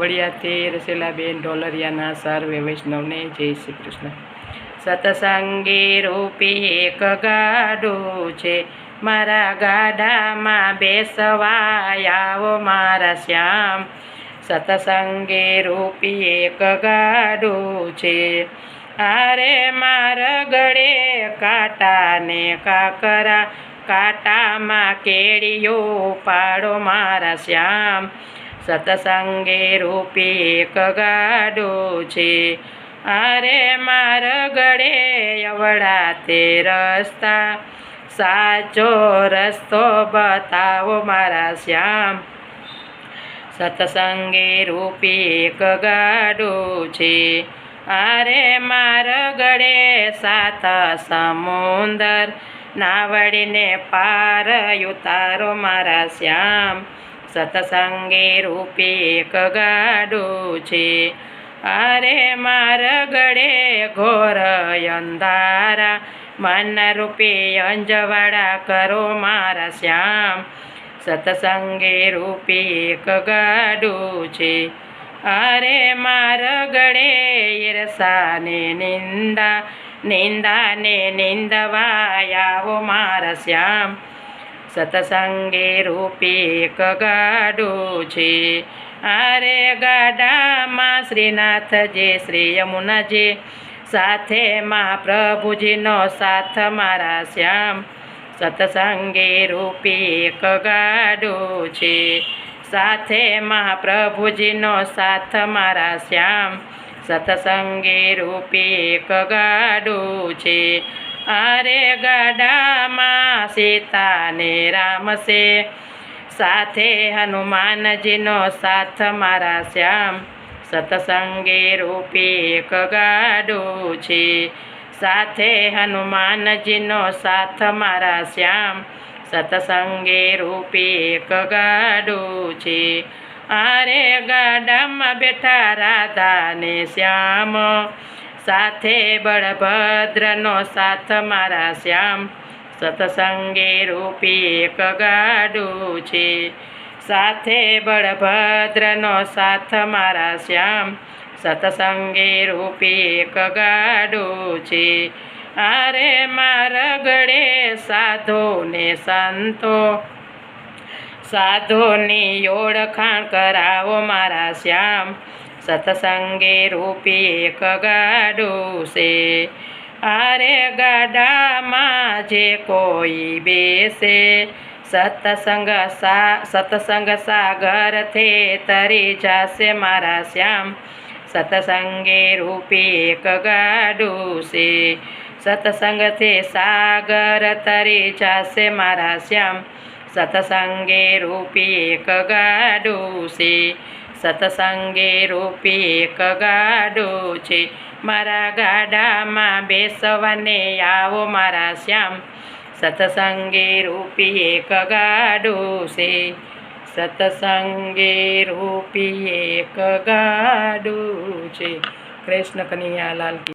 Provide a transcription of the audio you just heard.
વડિયાથી રસીલાબેન ઢોલરિયાના સર્વે વૈષ્ણવને જય શ્રી કૃષ્ણ. સતસંગી રૂપી એક ગાડું છે, મારા ગાડામાં બેસવાયાવો મારા શ્યામ. સતસંગી રૂપી એક ગાડું છે અરે મારા ગળે કાંટાને કાકરા, કાંટામાં કેળીઓ પાડો મારા શ્યામ. સતસંગે રૂપી એક ગાડો છે. અરે માર ગળે અવળા તે રસ્તા. સાચો રસ્તો બતાવો મારા શ્યામ. સતસંગે રૂપી એક ગાડું છે. અરે માર ગળે સાત સમુંદર. નાવડીને પાર ઉતારો મારા શ્યામ. સતસંગે રૂપે એક ગાડો છે. અરે માર ગળે ઘોર અંધારા, મન રૂપે અંજવાડા કરો મારા શ્યામ. સતસંગે રૂપે એક ગાડો છે. અરે માર ગળે ઈરસાને નિંદા, નિંદાને નિંદવાયાવો મારા શ્યામ. સતસંગે રૂપી એક ગાડું છે આરે ગાડામાં શ્રીનાથજી શ્રી યમુનાજી સાથે મહાપ્રભુજીનો સાથ મારા શ્યામ સતસંગે રૂપી એક ગાડું છે સાથે મહાપ્રભુજીનો સાથ મારા શ્યામ સતસંગે રૂપી એક ગાડું છે અરે ગાડામાં સીતાને રામ છે સાથે હનુમાનજીનો સાથ મારા શ્યામ. સતસંગે રૂપી એક ગાડું છે. સાથે હનુમાનજીનો સાથ મારા શ્યામ. સતસંગે રૂપી એક ગાડું છે. અરે ગાડામાં બેઠા રાધા ને શ્યામ. સાથે બળભદ્રનો સાથ મારા શ્યામ. સતસંગે રૂપી એક ગાડું છે. સાથે બળભદ્રનો સાથ મારા શ્યામ. સતસંગે રૂપી એક ગાડું છે. આરે મારા ગળે સાધો ને સંતો. સાધોની ઓળખાણ કરાવો મારા શ્યામ. સતસંગે રૂપી એક ગાડું છે આરે ગાડામાં જે કોઈ બેસે સત્સંગ સા સત્સંગ સાગર થે તરી જાશે મારા શ્યામ સતસંગે રૂપી એક ગાડું છે થે સાગર તરી જાશે મારા શ્યામ સતસંગે રૂપી એક ગાડું છે સતસંગે રૂપી એક ગાડો છે. મારા ગાડામાં બેસવાને આવો મારા શ્યામ. સતસંગે રૂપી એક ગાડું છે. સતસંગે રૂપી એક ગાડો છે. કૃષ્ણ કનૈયા લાલ કી